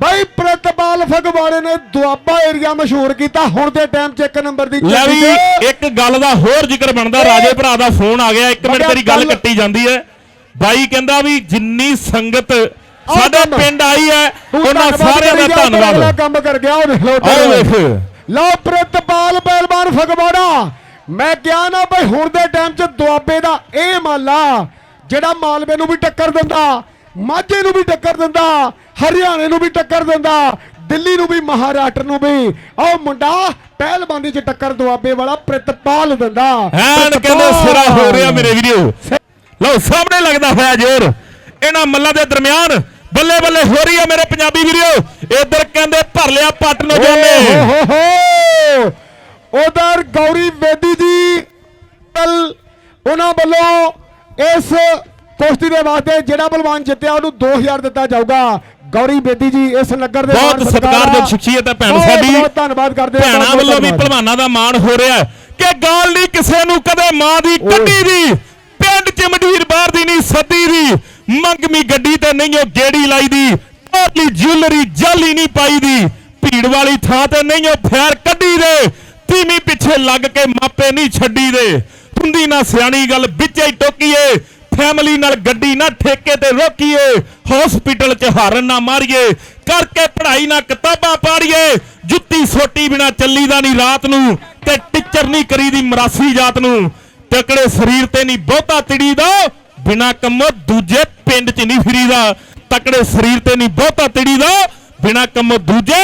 ਬਾਈ ਪ੍ਰਤਪਾਲ ਫਗਵਾੜੇ ਨੇ ਦੁਆਬਾ ਏਰੀਆ ਮਸ਼ਹੂਰ ਕੀਤਾ। ਹੁਣ ਦੇ ਟਾਈਮ 'ਚ ਇੱਕ ਨੰਬਰ ਦੀ ਲੈ ਵੀ। ਇੱਕ ਗੱਲ ਦਾ ਹੋਰ ਜ਼ਿਕਰ ਬਣਦਾ। ਰਾਜੇ ਭਰਾ ਦਾ ਫੋਨ ਆ ਗਿਆ। ਇੱਕ ਮਿੰਟ ਤੇਰੀ ਗੱਲ ਕੱਟੀ ਜਾਂਦੀ ਹੈ। ਬਾਈ ਕਹਿੰਦਾ ਵੀ ਜਿੰਨੀ ਸੰਗਤ ਸਾਡੇ। ਪਿੰਡ ਆਈ ਹੈ ਉਹਨਾਂ ਸਾਰਿਆਂ ਦਾ ਧੰਨਵਾਦ। ਕੰਮ ਕਰ ਗਿਆ ਉਹ ਦੇਖ ਲਓ ਲਓ ਪ੍ਰਤਪਾਲ ਪਹਿਲਵਾਨ ਫਗਵਾੜਾ। ਮੈਂ ਕਿਹਾ ਨਾ ਬਈ ਹੁਣ ਦੇ ਟਾਈਮ 'ਚ ਦੁਆਬੇ ਦਾ ਇਹ ਮਾਲਾ ਜਿਹੜਾ ਮਾਲਵੇ ਨੂੰ ਵੀ ਟੱਕਰ ਦਿੰਦਾ। ਮਾਝੇ ਨੂੰ ਵੀ ਟੱਕਰ ਦਿੰਦਾ ਹਰਿਆਣੇ ਨੂੰ ਵੀ ਟੱਕਰ ਦਿੰਦਾ ਦਿੱਲੀ ਨੂੰ ਵੀ ਮਹਾਰਾਸ਼ਟਰ ਨੂੰ ਵੀ। ਉਹ ਮੁੰਡਾ ਪਹਿਲਵਾਨੀ 'ਚ ਟੱਕਰ ਦੁਆਬੇ ਵਾਲਾ ਪ੍ਰਤਪਾਲ ਦਿੰਦਾ। ਐਨ ਕਹਿੰਦੇ ਸਿਰਾ ਹੋ ਰਿਹਾ ਮੇਰੇ ਵੀਡੀਓ ਲਓ ਸਾਹਮਣੇ ਲੱਗਦਾ ਹੋਇਆ ਜ਼ੋਰ। ਇਹਨਾਂ ਮੱਲਾਂ ਦੇ ਦਰਮਿਆਨ ਬੱਲੇ ਬੱਲੇ ਹੋ ਰਹੀ ਹੈ ਮੇਰੇ ਪੰਜਾਬੀ ਵੀਡੀਓ ਇਧਰ ਕਹਿੰਦੇ ਭਰ ਲਿਆ ਪੱਟ ਨੂੰ ਹੋ ਉਧਰ ਗੌਰੀ ਵੇਦੀ ਜੀ ਕੱਲ ਉਹਨਾਂ ਵੱਲੋਂ ਇਸ ਕੁਸ਼ਤੀ ਦੇ ਵਾਸਤੇ ਜਿਹੜਾ ਬਲਵਾਨ ਜਿੱਤਿਆ ਉਹਨੂੰ 2000 ਦਿੱਤਾ ਜਾਊਗਾ। ਗੌਰੀ ਬੇਦੀ ਜੀ ਇਸ ਨਗਰ ਦੇ ਬਹੁਤ ਸਤਿਕਾਰਯੋਗ ਸ਼ਖਸੀਅਤ ਹੈ। ਭੈਣ ਸਾਡੀ। ਬਹੁਤ ਧੰਨਵਾਦ ਕਰਦੇ ਹਾਂ, ਭੈਣਾਂ ਵੱਲੋਂ ਵੀ। ਭਲਵਾਨਾਂ ਦਾ ਮਾਣ ਹੋ ਰਿਹਾ ਹੈ ਕਿ ਗਾਲ ਨਹੀਂ ਕਿਸੇ ਨੂੰ ਕਦੇ ਮਾਂ ਦੀ ਕੱਢੀ ਦੀ। ਪਿੰਡ ਚ ਮੰਡੀਰ ਬਾਹਰ ਦੀ ਨਹੀਂ ਸੱਦੀ ਦੀ। ਮੰਗਮੀ ਗੱਡੀ ਤੇ ਨਹੀਂ ਉਹ ਗੇੜੀ ਲਾਈ ਦੀ। ਢੋਲੀ ਜੁਐਲਰੀ ਜਾਲੀ ਨਹੀਂ ਪਾਈ ਦੀ। ਭੀੜ ਵਾਲੀ ਥਾਂ ਤੇ ਨਹੀਂ ਉਹ ਫੈਰ ਕੱਢੀ ਦੇ। ਤੀਵੀਂ ਪਿੱਛੇ ਲੱਗ ਕੇ ਮਾਪੇ ਨਹੀਂ ਛੱਡੀ ਦੇ। ਹੁੰਦੀ ਨਾ ਸਿਆਣੀ ਗੱਲ ਵਿੱਚੇ ਹੀ ਟੋਕੀਏ। ਫੈਮਿਲੀ ਨਾਲ ਗੱਡੀ ਨਾ ਠੇਕੇ ਤੇ ਰੋਕੀਏ ਹਸਪੀਟਲ 'ਚ ਹਾਰਨ ਨਾ ਮਾਰੀਏ ਕਰਕੇ ਪੜ੍ਹਾਈ ਨਾ ਕਿਤਾਬਾਂ ਪਾੜੀਏ ਜੁੱਤੀ ਸੋਟੀ ਬਿਨਾ ਚੱਲੀਦਾ ਨਹੀਂ ਰਾਤ ਨੂੰ ਤੇ ਟੀਚਰ ਨਹੀਂ ਕਰੀਦੀ ਮਰਾਸੀ ਜਾਤ ਨੂੰ। ਤਕੜੇ ਸਰੀਰ ਤੇ ਨਹੀਂ ਬਹੁਤਾ ਤੜੀਦਾ ਬਿਨਾ ਕੰਮੋਂ ਦੂਜੇ ਪਿੰਡ 'ਚ ਨਹੀਂ ਫਿਰੀਦਾ। ਤਕੜੇ ਸਰੀਰ ਤੇ ਨਹੀਂ ਬਹੁਤਾ ਤੜੀਦਾ ਬਿਨਾ ਕੰਮੋਂ ਦੂਜੇ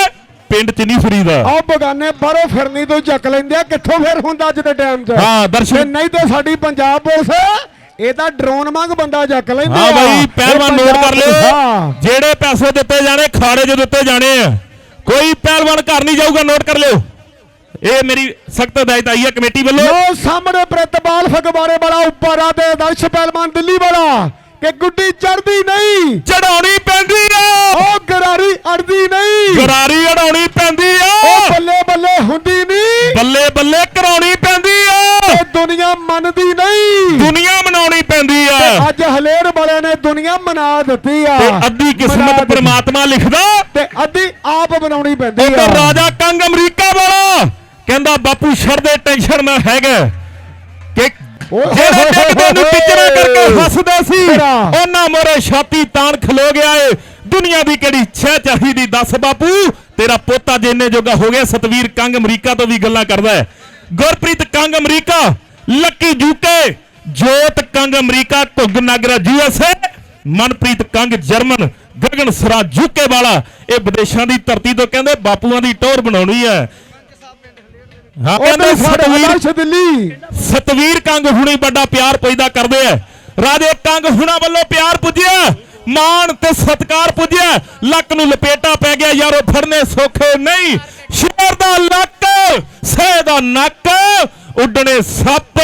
ਪਿੰਡ 'ਚ ਨਹੀਂ ਫਿਰੀਦਾ। ਆਹ ਬਗਾਨੇ ਬਾਹਰੋਂ ਫਿਰਨੀ ਤੋਂ ਚੱਕ ਲੈਂਦੇ ਆ ਕਿੱਥੋਂ ਫਿਰ ਹੁੰਦਾ ਅੱਜ ਦੇ ਟਾਈਮ 'ਚ? ਹਾਂ ਦਰਸ਼ਨ ਨਹੀਂ ਤੇ ਸਾਡੀ ਪੰਜਾਬ ਪੁਲਿਸ ਇਹ ਤਾਂ ਡਰੋਨ ਵਾਂਗ ਬੰਦਾ ਚੱਕ ਲੈਂਦੇ ਹਾਂ। ਬਾਈ ਪਹਿਲਵਾਨ ਨੋਟ ਕਰ ਲਿਓ। ਜਿਹੜੇ ਪੈਸੇ ਦਿੱਤੇ ਜਾਣੇ ਖਾੜੇ 'ਚ ਦਿੱਤੇ ਜਾਣੇ ਆ। ਕੋਈ ਪਹਿਲਵਾਨ ਘਰ ਨਹੀਂ ਜਾਊਗਾ ਨੋਟ ਕਰ ਲਿਓ। ਇਹ ਮੇਰੀ ਸਖਤ ਹਦਾਇਤ ਆਈ ਹੈ ਕਮੇਟੀ ਵੱਲੋਂ। ਲੋ ਸਾਹਮਣੇ ਪ੍ਰਤਪਾਲ ਫਗਵਾੜੇ ਵਾਲਾ ਉੱਪਰ ਆ ਤੇ ਦਰਸ਼ ਪਹਿਲਵਾਨ ਦਿੱਲੀ ਵਾਲਾ ਕਿ ਗੁੱਡੀ ਚੜਦੀ ਨਹੀਂ। ਚੜਾਉਣੀ ਪੈਂਦੀ ਆ। ਉਹ ਗਰਾਰੀ ਅੜਦੀ ਨਹੀਂ। ਗਰਾਰੀ ਅੜਾਉਣੀ ਪੈਂਦੀ ਉਹ ਆ। ਬੱਲੇ ਬੱਲੇ ਹੁੰਦੀ ਨਹੀਂ। ਬੱਲੇ ਬੱਲੇ ਕਰਾਉਣੀ ਪੈਂਦੀ ਆ ਇਹ ਦੁਨੀਆ ਮੰਨਦੀ ਨਹੀਂ ਦੁਨੀਆ ਮਨਾਉਣੀ ਪੈਂਦੀ ਆ ਅੱਜ ਹਲੇਰ ਵਾਲਿਆਂ ਨੇ ਦੁਨੀਆ ਮਨਾ ਦਿੱਤੀ ਆ। ਤੇ ਅੱਧੀ ਕਿਸਮਤ। ਪ੍ਰਮਾਤਮਾ ਲਿਖਦਾ। ਤੇ ਅੱਧੀ ਆਪ ਬਣਾਉਣੀ ਪੈਂਦੀ ਆ। ਰਾਜਾ ਕੰਗ ਅਮਰੀਕਾ ਵਾਲਾ। ਕਹਿੰਦਾ ਬਾਪੂ ਛੱਡ ਦੇ ਟੈਨਸ਼ਨ ਮੈਂ ਹੈਗਾ। ਕਿ ਜਿਹੜੇ ਡਿੱਗਦੇ ਨੂੰ ਟਿਚਰਾਂ ਕਰਕੇ ਹੱਸਦੇ ਸੀ। ਉਹਨਾਂ ਮੋਰੇ ਛਾਤੀ ਤਾਣ ਖਲੋ ਗਿਆ ਏ। ਦੁਨੀਆ ਦੀ ਕਿਹੜੀ ਛੇ ਚਾਹੀਦੀ ਦੱਸ ਬਾਪੂ? ਤੇਰਾ ਪੋਤਾ ਜਿੰਨੇ ਜੋਗਾ ਹੋ ਗਿਆ ਸਤਵੀਰ ਕੰਗ ਅਮਰੀਕਾ ਤੋਂ ਵੀ ਗੱਲਾਂ ਕਰਦਾ ਹੈ। Gurpreet Kang America Lucky Jooke Jot Kang America Ghugg Nagar USA Manpreet Kang German Gagan Sra Jooke ਵਾਲਾ। ਇਹ ਵਿਦੇਸ਼ਾਂ ਦੀ ਧਰਤੀ ਤੋਂ ਕਹਿੰਦੇ ਬਾਪੂਆਂ ਦੀ ਟੋਰ ਬਣਾਉਣੀ ਹੈ। ਹਾਂ ਕਹਿੰਦੇ ਸਤਵੀਰ ਦਿੱਲੀ। ਸਤਵੀਰ ਕੰਗ ਹੁਣੀ ਵੱਡਾ ਪਿਆਰ ਪੈਦਾ ਕਰਦੇ ਐ ਰਾਜੇ ਕੰਗ ਹੁਣਾ ਵੱਲੋਂ ਪਿਆਰ ਪੁੱਜਿਆ। ਮਾਣ ਤੇ ਸਤਕਾਰ ਪੁੱਜਿਆ। ਲੱਕ ਨੂੰ ਲਪੇਟਾ ਪੈ ਗਿਆ। ਯਾਰੋ ਫੜਨੇ ਸੌਖੇ ਨਹੀਂ। ਸ਼ੇਰ ਦਾ ਲੱਕ ਸਹਿ ਦਾ ਨੱਕ ਉੱਡਣੇ ਸੱਪ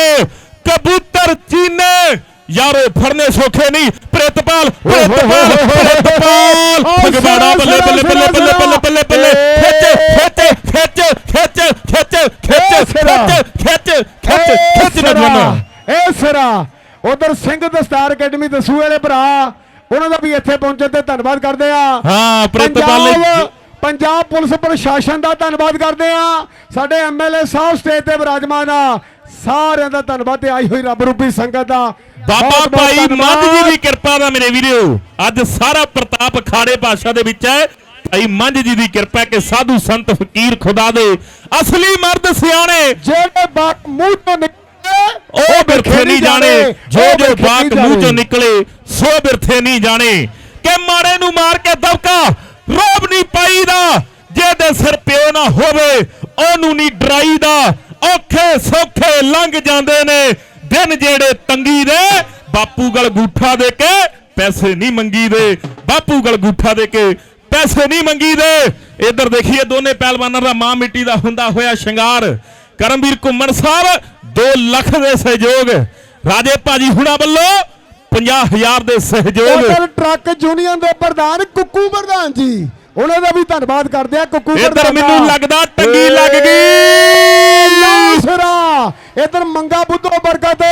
ਕਬੂਤਰ ਚੀਨੇ ਯਾਰੋ ਫੜਨੇ ਸੌਖੇ ਨਹੀਂ। ਪ੍ਰਿਤਪਾਲ ਪ੍ਰਿਤਪਾਲ ਪ੍ਰਿਤਪਾਲ! ਭਗਵਾਨਾ ਬੱਲੇ ਬੱਲੇ ਬੱਲੇ ਬੱਲੇ ਬੱਲੇ ਬੱਲੇ ਬੱਲੇ। ਖਿੱਚ ਖਿੱਚ ਖਿੱਚ ਖਿੱਚ ਖਿੱਚ ਖਿੱਚ ਖਿੱਚ ਖਿੱਚ ਖਿੱਚ ਖਿੱਚ ਨਾ ਜਵਾਨਾ ਇਹ ਸਿਰਾ। ਉਧਰ ਸਿੰਘ ਦਸਤਾਰ ਅਕੈਡਮੀ ਦਸੂ ਵਾਲੇ ਭਰਾ ਉਹਨਾਂ ਦਾ ਵੀ ਇੱਥੇ ਪਹੁੰਚਣ ਤੇ ਧੰਨਵਾਦ ਕਰਦੇ ਆ। ਹਾਂ ਪ੍ਰਿਤਪਾਲ ਨੇ ਪੰਜਾਬ ਪੰਜਾਬ ਪੁਲਿਸ ਪ੍ਰਸ਼ਾਸਨ ਦਾ ਧੰਨਵਾਦ ਕਰਦੇ ਆ। ਸਾਡੇ ਐਮਐਲਏ ਸਾਹਿਬ ਸਟੇਜ ਤੇ ਵਿਰਾਜਮਾਨ ਆ। ਸਾਰਿਆਂ ਦਾ ਧੰਨਵਾਦ ਤੇ ਆਈ ਹੋਈ ਰੱਬ ਰੂਪੀ ਸੰਗਤ ਦਾ। ਬਾਬਾ ਭਾਈ ਮੱਧ ਜੀ। ਦੀ ਕਿਰਪਾ ਦਾ ਮੇਰੇ ਵੀਰੋ। ਅੱਜ ਸਾਰਾ ਪ੍ਰਤਾਪ ਖਾੜੇ ਪਾਸ਼ਾ ਦੇ ਵਿੱਚ ਹੈ। ਭਾਈ ਮੰਝ ਜੀ ਦੀ ਕਿਰਪਾ ਕਿ ਸਾਧੂ ਸੰਤ ਫਕੀਰ ਖੁਦਾ ਦੇ ਅਸਲੀ ਮਰਦ ਸਿਆਣੇ ਜਿਹੜੇ ਬਾਕ ਮੂੰਹ ਤੋਂ ਨਿਕਲੇ ਉਹ ਬਿਰਥੇ ਨਹੀਂ ਜਾਣੇ। ਜੋ ਜੋ ਨਹੀਂ ਮੂੰਹ ਚੋਂ ਜਾਣੇ। ਨਿਕਲੇ ਸੋ ਬਿਰਥੇ ਨਹੀਂ ਜਾਣੇ। ਕਿ ਮਾਰੇ ਨੂੰ ਮਾਰ ਕੇ ਦਬਕਾ ਰੋਬ ਨਹੀਂ ਪਾਈਦਾ। ਜਿਹਦੇ ਸਿਰ ਪਿਓ ਨਾ ਹੋਵੇ ਉਹਨੂੰ ਨਹੀਂ ਡਰਾਈਦਾ। ਔਖੇ ਸੌਖੇ ਲੰਘ ਜਾਂਦੇ ਨੇ। ਦਿਨ ਜਿਹੜੇ ਤੰਗੀ ਦੇ ਬਾਪੂ ਗਲ ਗੂਠਾ ਦੇ ਕੇ ਪੈਸੇ ਨਹੀਂ ਮੰਗੀ ਦੇ ਬਾਪੂ ਗਲ ਗੂਠਾ ਦੇ ਕੇ ਪੈਸੇ ਨਹੀਂ ਮੰਗੀ ਦੇ ਇੱਧਰ ਦੇਖੀਏ ਦੋਨੇ ਪਹਿਲਵਾਨਾਂ ਦਾ ਮਾਂ ਮਿੱਟੀ ਦਾ ਹੁੰਦਾ ਹੋਇਆ ਸ਼ਿੰਗਾਰ। ਕਰਮਵੀਰ ਘੁੰਮਣ ਸਾਹਿਬ 2 ਲੱਖ ਦੇ ਸਹਿਯੋਗ। ਰਾਜੇ ਭਾਜੀ ਹੁਣਾ ਵੱਲੋਂ 50000 ਦੇ ਸਹਿਯੋਗ। ਉਧਰ ਟਰੱਕ ਯੂਨੀਅਨ ਦੇ ਪ੍ਰਧਾਨ ਕੁੱਕੂ ਪ੍ਰਧਾਨ ਜੀ। ਉਹਨਾਂ ਦਾ ਵੀ ਧੰਨਵਾਦ ਕਰਦੇ ਆ ਕੁੱਕੂ ਇੱਧਰ ਪ੍ਰਧਾਨ ਦਾ। ਮੈਨੂੰ ਲੱਗਦਾ ਟੰਗੀ ਲੱਗ ਗਈ। ਇੱਧਰ ਮੰਗਾ ਬੁੱਧੋ ਬਰਕਤ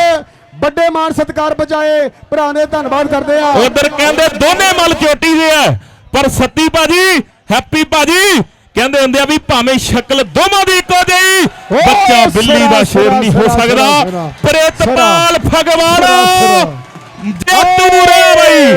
ਵੱਡੇ ਮਾਨ ਸਤਕਾਰ ਬਚਾਏ ਭਰਾ ਨੇ ਧੰਨਵਾਦ ਕਰਦੇ ਆ। ਉਧਰ ਕਹਿੰਦੇ ਦੋਨੇ ਮਲ ਚੋਟੀ ਦੇ ਆ ਪਰ ਸੱਤੀ ਭਾਜੀ ਹੈਪੀ ਭਾਜੀ ਕਹਿੰਦੇ ਹੁੰਦੇ ਆ ਵੀ ਭਾਵੇਂ ਸ਼ਕਲ ਦੋਵਾਂ ਦੀ ਇੱਕੋ ਜਿਹੀ ਬੱਚਾ ਬਿੱਲੀ ਦਾ ਸਿਰਾ, ਨਹੀਂ ਹੋ ਸਕਦਾ। ਪ੍ਰੇਤਪਾਲ ਸਿਰਾ। ਜੱਟੂ ਰੇ ਬਈ